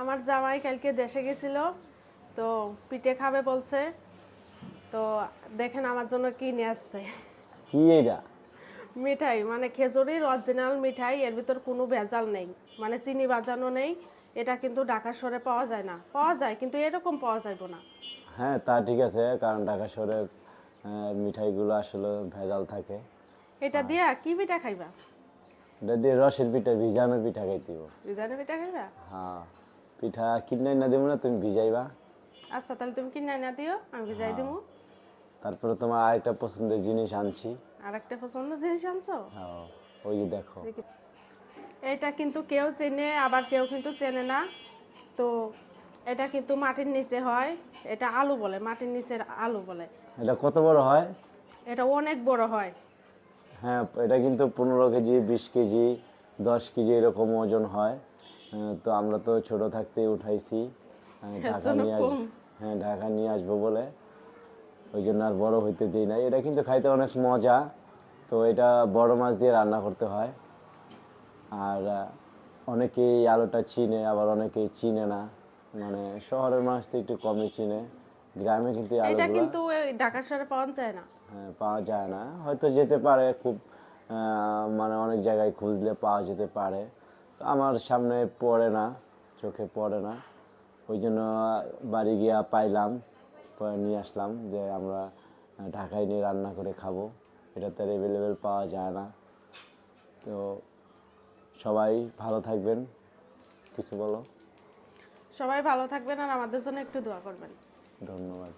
আমার জামাই কালকে দেশে গেছিল তো পিঠে খাবে বলছে। তো দেখেন আমার জন্য কি নিয়ে আসছে। কি এটা? মিঠাই মানে খেজুরির অরিজিনাল মিঠাই এর ভিতর কোনো ভেজাল নেই। মানে চিনি বাজানো নেই এটা কিন্তু ঢাকা শহরে পাওয়া যায় না। পাওয়া যায় কিন্তু এরকম পাওয়া যাবে না। হ্যাঁ তা ঠিক আছে কারণ ঢাকা শহরে মিঠাইগুলো আসলে ভেজাল থাকে। এটা দিয়া কি পিঠা খাইবা? এটা দিয়ে রসের পিঠা ভিজানোর পিঠা খাইতেব বিজানে পিঠা খাইবা? হ্যাঁ। পিঠা কিনে না দেবো না তুমি ভিজাইবা। আচ্ছা তাহলে তুমি কিনে না দিও আমি ভিজাই দিবো তারপরে তোমার আরেকটা পছন্দের জিনিস আনছি। আর একটা পছন্দ জিনিস আনছো? হ্যাঁ ওই যে দেখো। এটা কিন্তু কেউ চেনে আবার কেউ কিন্তু চেনে না। তো এটা কিন্তু মাটির নিচে হয় এটা আলু বলে মাটির নিচের আলু বলে। এটা কত বড় হয়? এটা অনেক বড় হয়। হ্যাঁ এটা কিন্তু পনেরো কেজি বিশ কেজি দশ কেজি এরকম ওজন হয়। তো আমরা তো ছোট থাকতেই উঠাইছি। ঢাকা নিয়ে আস হ্যাঁ ঢাকা নিয়ে আসব বলে। ওই জন্য আর বড় হইতে দিই না। এটা কিন্তু খাইতে অনেক মজা। তো এটা বড় মাছ দিয়ে রান্না করতে হয়। আর অনেকেই আলুটা চিনে আবার অনেকেই চিনে না। মানে শহরের মাছ তো একটু কমই চিনে। গ্রামে কিন্তু এটা কিন্তু ঢাকা শহরে পাওয়া যায় না। হ্যাঁ, পাওয়া যায় না। হয়তো যেতে পারে খুব মানে অনেক জায়গায় খুঁজলে পাওয়া যেতে পারে। আমার সামনে পড়ে না চোখে পড়ে না। ওই জন্য বাড়ি গিয়া পাইলাম পরে নিয়ে আসলাম যে আমরা ঢাকায় নিয়ে রান্না করে খাব। এটা তো অ্যাভেলেবেল পাওয়া যায় না। তো সবাই ভালো থাকবেন। কিছু বলো? সবাই ভালো থাকবেন আর আমাদের জন্য একটু দোয়া করবেন। ধন্যবাদ।